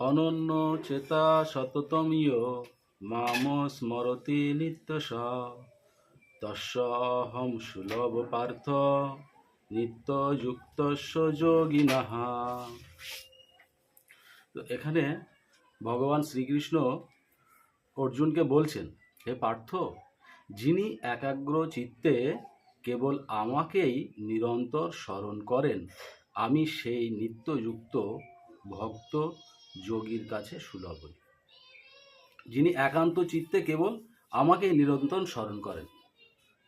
অনন্য চেতা সততমীয় মাম স্মরতি নিত্যশ। তস্যহম সুলভ পার্থ, নিত্যযুক্তস্য যোগিনঃ। তো এখানে ভগবান শ্রীকৃষ্ণ অর্জুনকে বলছেন, হে পার্থ, যিনি একাগ্র চিত্তে কেবল আমাকেই নিরন্তর স্মরণ করেন, আমি সেই নিত্যযুক্ত ভক্ত যোগীর কাছে সুলভ হই। যিনি একান্ত চিত্তে কেবল আমাকেই নিরন্তর স্মরণ করেন,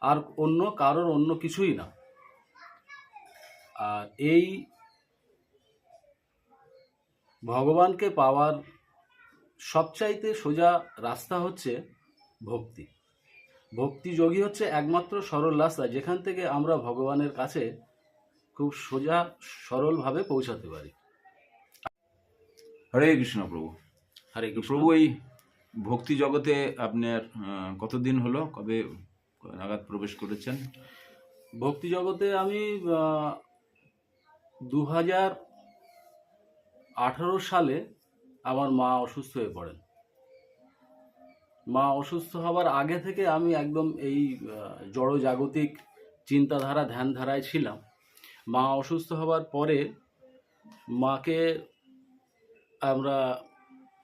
আর অন্য কারোর অন্য কিছুই না। আর এই ভগবানকে পাওয়ার সবচাইতে সোজা রাস্তা হচ্ছে ভক্তি। ভক্তি যোগী হচ্ছে একমাত্র সরল রাস্তা, যেখান থেকে আমরা ভগবানের কাছে খুব সোজা সরলভাবে পৌঁছাতে পারি। হরে কৃষ্ণ প্রভু। হরে কৃষ্ণ। প্রভু এই ভক্তি জগতে আপনার কতদিন হলো? কবে নাগাদ প্রবেশ করেছেন? ভক্তি জগতে আমি দু হাজার আঠারো সালে আমার মা অসুস্থ হয়ে পড়েন। মা অসুস্থ হওয়ার আগে থেকে আমি একদম এই জড়জাগতিক চিন্তাধারা ধ্যানধারায় ছিলাম। মা অসুস্থ হওয়ার পরে মাকে আমরা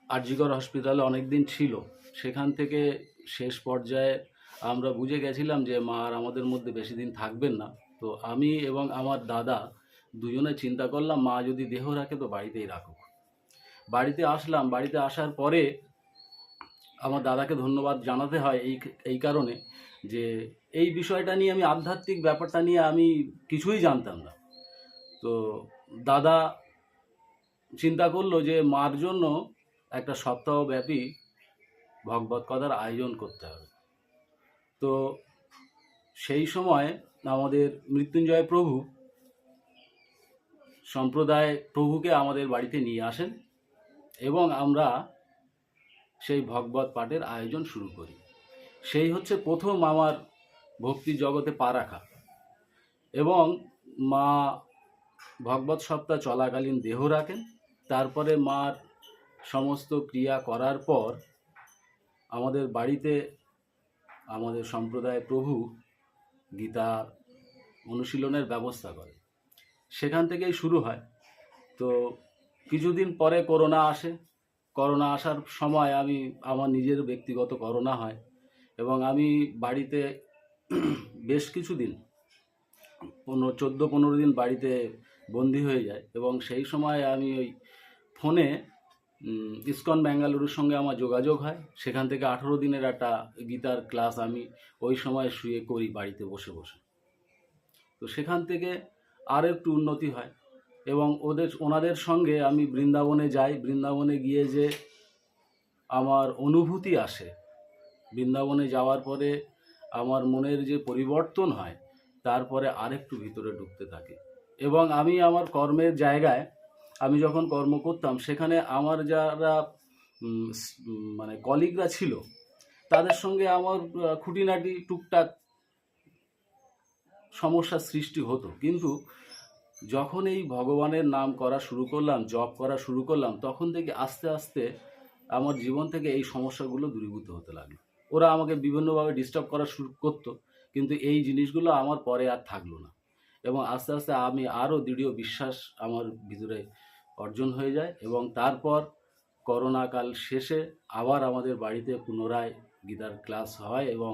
আরজিকর হসপিটালে অনেক দিন ছিল। সেখান থেকে শেষ পর্যায়ে আমরা বুঝে গেছিলাম যে, মা, আর আমাদের মধ্যে বেশি দিন থাকবেন না। তো আমি এবং আমার দাদা দুজনে চিন্তা করলাম, মা যদি দেহ রাখে তো বাড়িতেই রাখুক। বাড়িতে আসলাম। বাড়িতে আসার পরে আমার দাদাকে ধন্যবাদ জানাতে হয় এই এই কারণে যে, এই বিষয়টা নিয়ে আমি আধ্যাত্মিক ব্যাপারটা নিয়ে আমি কিছুই জানতাম না। তো দাদা চিন্তা করল যে মার জন্য একটা সপ্তাহব্যাপী ভগবত কথার আয়োজন করতে হবে। তো সেই সময় আমাদের মৃত্যুঞ্জয় প্রভু সম্প্রদায় প্রভুকে আমাদের বাড়িতে নিয়ে আসেন এবং আমরা সেই ভগবত পাঠের আয়োজন শুরু করি। সেই হচ্ছে প্রথম আমার ভক্তি জগতে পা রাখা এবং মা ভগবত সপ্তাহ চলাকালীন দেহ রাখেন তারপরে মার সমস্ত ক্রিয়া করার পর আমাদের বাড়িতে আমাদের সম্প্রদায় প্রভু গীতা অনুশীলনের ব্যবস্থা করে। সেখান থেকেই শুরু হয়। তো কিছুদিন পরে করোনা আসে। করোনা আসার সময় আমি, আমার নিজের ব্যক্তিগত করোনা হয় এবং আমি বাড়িতে বেশ কিছুদিন, পনেরো, চোদ্দ, পনেরো দিন বাড়িতে বন্দি হয়ে যায় এবং সেই সময় আমি ওই ফোনে ইসকন ব্যাঙ্গালুরুর সঙ্গে আমার যোগাযোগ হয়। সেখান থেকে আঠেরো দিনের একটা গীতার ক্লাস আমি ওই সময় শুয়ে করি বাড়িতে বসে বসে। তো সেখান থেকে আর একটু উন্নতি হয় এবং ওদের, ওনাদের সঙ্গে আমি বৃন্দাবনে যাই। বৃন্দাবনে গিয়ে যে আমার অনুভূতি আসে। বৃন্দাবনে যাওয়ার পরে আমার মনের যে পরিবর্তন হয়, তারপরে আরেকটু ভিতরে ঢুকতে থাকে। এবং আমি আমার কর্মের জায়গায় আমি যখন কর্ম করতাম, সেখানে আমার যারা মানে কলিগরা ছিল, তাদের সঙ্গে আমার খুঁটিনাটি টুকটাক সমস্যার সৃষ্টি হতো। কিন্তু যখন এই ভগবানের নাম করা শুরু করলাম, জপ করা শুরু করলাম, তখন থেকে আস্তে আস্তে আমার জীবন থেকে এই সমস্যাগুলো দূরীভূত হতে লাগল। ওরা আমাকে বিভিন্নভাবে ডিস্টার্ব করা শুরু করতো, কিন্তু এই জিনিসগুলো আমার পরে আর থাকল না। এবং আস্তে আস্তে আমি আরও দৃঢ় বিশ্বাস আমার ভিতরে অর্জন হয়ে যায় এবং তারপর করোনাকাল শেষে আবার আমাদের বাড়িতে পুনরায় গীতার ক্লাস হয় এবং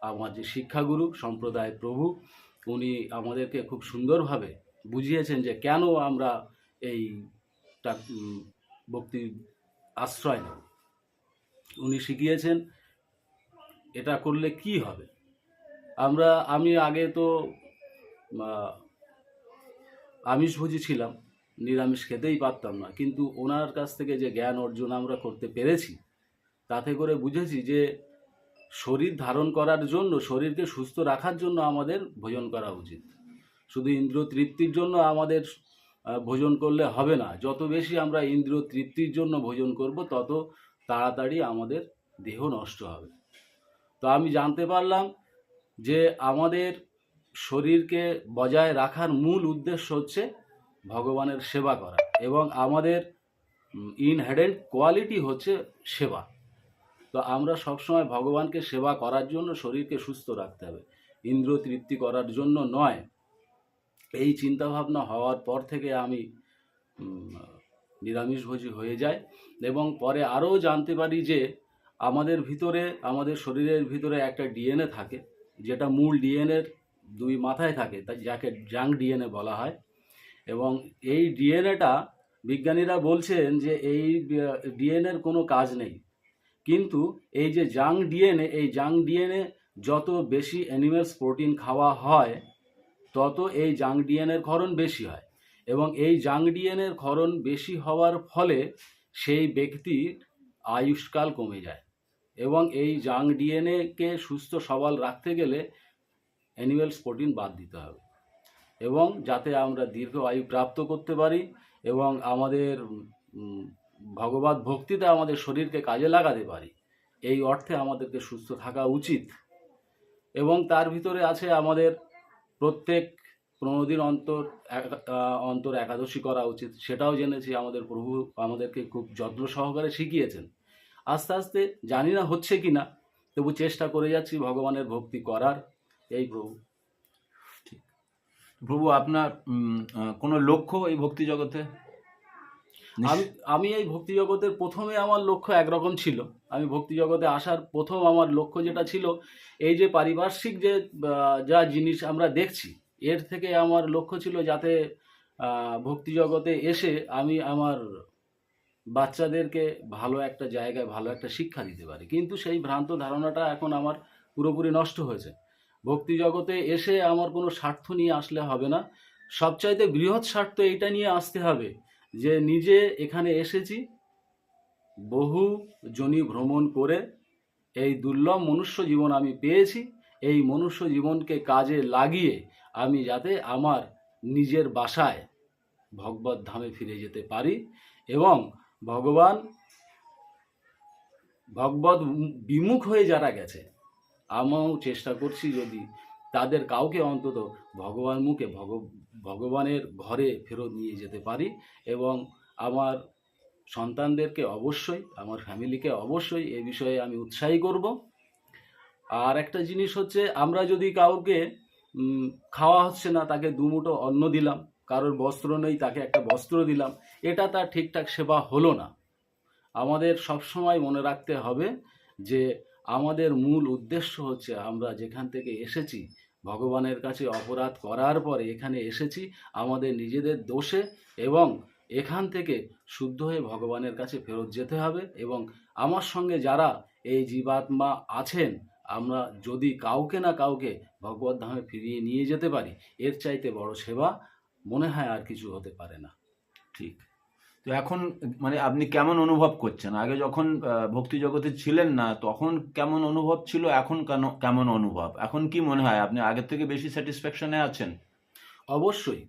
আমার যে শিক্ষাগুরু সম্প্রদায় প্রভু, উনি আমাদেরকে খুব সুন্দরভাবে বুঝিয়েছেন যে কেন আমরা এই ভক্তি আশ্রয় নেব। উনি শিখিয়েছেন, এটা করলে কি হবে? আমরা, আমি আগে তো আমিষভোজী ছিলাম। নিরামিষ খেতেই পারতাম না। কিন্তু ওনার কাছ থেকে যে জ্ঞান অর্জন আমরা করতে পেরেছি, তাতে করে বুঝেছি যে শরীর ধারণ করার জন্য, শরীরকে সুস্থ রাখার জন্য আমাদের ভোজন করা উচিত। শুধু ইন্দ্রিয় তৃপ্তির জন্য আমাদের ভোজন করলে হবে না। যত বেশি আমরা ইন্দ্রিয় তৃপ্তির জন্য ভোজন করব, তত তাড়াতাড়ি আমাদের দেহ নষ্ট হবে। তো আমি জানতে পারলাম যে আমাদের শরীরকে বজায় রাখার মূল উদ্দেশ্য হচ্ছে ভগবানের সেবা করা। এবং আমাদের ইনহেডেন্ট কোয়ালিটি হচ্ছে সেবা। তো আমরা সবসময় ভগবানকে সেবা করার জন্য শরীরকে সুস্থ রাখতে হবে। ইন্দ্র তৃপ্তি করার জন্য নয়। এই চিন্তাভাবনা হওয়ার পর থেকে আমি নিরামিষভোজী হয়ে যায় এবং পরে আরও জানতে পারি যে আমাদের ভিতরে, আমাদের শরীরের ভিতরে একটা ডিএনএ থাকে, যেটা মূল ডিএনএর দুই মাথায় থাকে তাই যাকে জাং ডিএনএ বলা হয়। এবং এই ডিএনএটা বিজ্ঞানীরা বলছেন যে এই ডিএনএর কোনো কাজ নেই। কিন্তু এই যে জাং ডিএনএ এই জাং ডিএনএ যত বেশি অ্যানিমেলস প্রোটিন খাওয়া হয়, তত এই জাং ডিএনএর ক্ষরণ বেশি হয়। এবং এই জাং ডিএনএর ক্ষরণ বেশি হওয়ার ফলে সেই ব্যক্তির আয়ুষ্কাল কমে যায়। এবং এই জাং ডিএনএকে সুস্থ সবল রাখতে গেলে অ্যানিমেলস প্রোটিন বাদ দিতে হবে। এবং যাতে আমরা দীর্ঘ আয়ু প্রাপ্ত করতে পারি এবং আমাদের ভগবত ভক্তিতে আমাদের শরীরকে কাজে লাগাতে পারি। এই অর্থে আমাদেরকে সুস্থ থাকা উচিত। এবং তার ভিতরে আছে আমাদের প্রত্যেক পনেরো অন্তর অন্তর একাদশী করা উচিত। সেটাও জেনেছি আমাদের প্রভু আমাদেরকে খুব যত্ন সহকারে শিখিয়েছেন। আস্তে আস্তে জানি না হচ্ছে কি না তবু চেষ্টা করে যাচ্ছি ভগবানের ভক্তি করার। এই প্রভু। প্রভু আপনার কোনো লক্ষ্য এই ভক্তি জগতে? আমি আমি এই ভক্তি জগতের প্রথমে আমার লক্ষ্য একরকম ছিল। আমি ভক্তি জগতে আসার প্রথম আমার লক্ষ্য যেটা ছিল এই যে পারিপার্শ্বিক যে যা জিনিস আমরা দেখছি এর থেকে আমার লক্ষ্য ছিল যাতে ভক্তি জগতে এসে আমি আমার বাচ্চাদেরকে ভালো একটা জায়গায় ভালো একটা শিক্ষা দিতে পারি। কিন্তু সেই ভ্রান্ত ধারণাটা এখন আমার পুরোপুরি নষ্ট হয়েছে। ভক্তি জগতে এসে আমার কোনো স্বার্থ নিয়ে আসলে হবে না। সবচাইতে বৃহৎ স্বার্থ এটা নিয়ে আসতে হবে যে নিজে এখানে এসেছি, বহু জনি ভ্রমণ করে এই দুর্লভ মনুষ্য জীবন আমি পেয়েছি, এই মনুষ্য জীবনকে কাজে লাগিয়ে আমি যাতে আমার নিজের বাসায় ভগবত ধামে ফিরে যেতে পারি এবং ভগবান ভগবত বিমুখ হয়ে যারা গেছে আমিও চেষ্টা করছি যদি তাদের কাউকে অন্তত ভগবান মুখে ভগ, ভগবানের ঘরে ফেরত নিয়ে যেতে পারি এবং আমার সন্তানদেরকে অবশ্যই, আমার ফ্যামিলিকে অবশ্যই এ বিষয়ে আমি উৎসাহী করব। আর একটা জিনিস হচ্ছে, আমরা যদি কাউকে খাওয়া হচ্ছে না, তাকে দুমুটো অন্ন দিলাম, কারোর বস্ত্র নেই, তাকে একটা বস্ত্র দিলাম, এটা তার ঠিকঠাক সেবা হলো না। আমাদের সবসময় মনে রাখতে হবে যে আমাদের মূল উদ্দেশ্য হচ্ছে আমরা যেখান থেকে এসেছি, ভগবানের কাছে অপরাধ করার পরে এখানে এসেছি, আমাদের নিজেদের দোষে এবং এখান থেকে শুদ্ধ হয়ে ভগবানের কাছে ফেরত যেতে হবে এবং আমার সঙ্গে যারা এই জীবাত্মা আছেন, আমরা যদি কাউকে না কাউকে ভগবত ধামে ফিরিয়ে নিয়ে যেতে পারি, এর চাইতে বড় সেবা মনে হয় আর কিছু হতে পারে না। ঠিক। তো এখন মানে আপনি কেমন অনুভব করছেন? আগে যখন ভক্তি জগতে ছিলেন না, তখন কেমন অনুভব ছিল? এখন কেন, কেমন অনুভব? এখন কি মনে হয় আপনি আগের থেকে বেশি স্যাটিসফ্যাকশনে আছেন? অবশ্যই।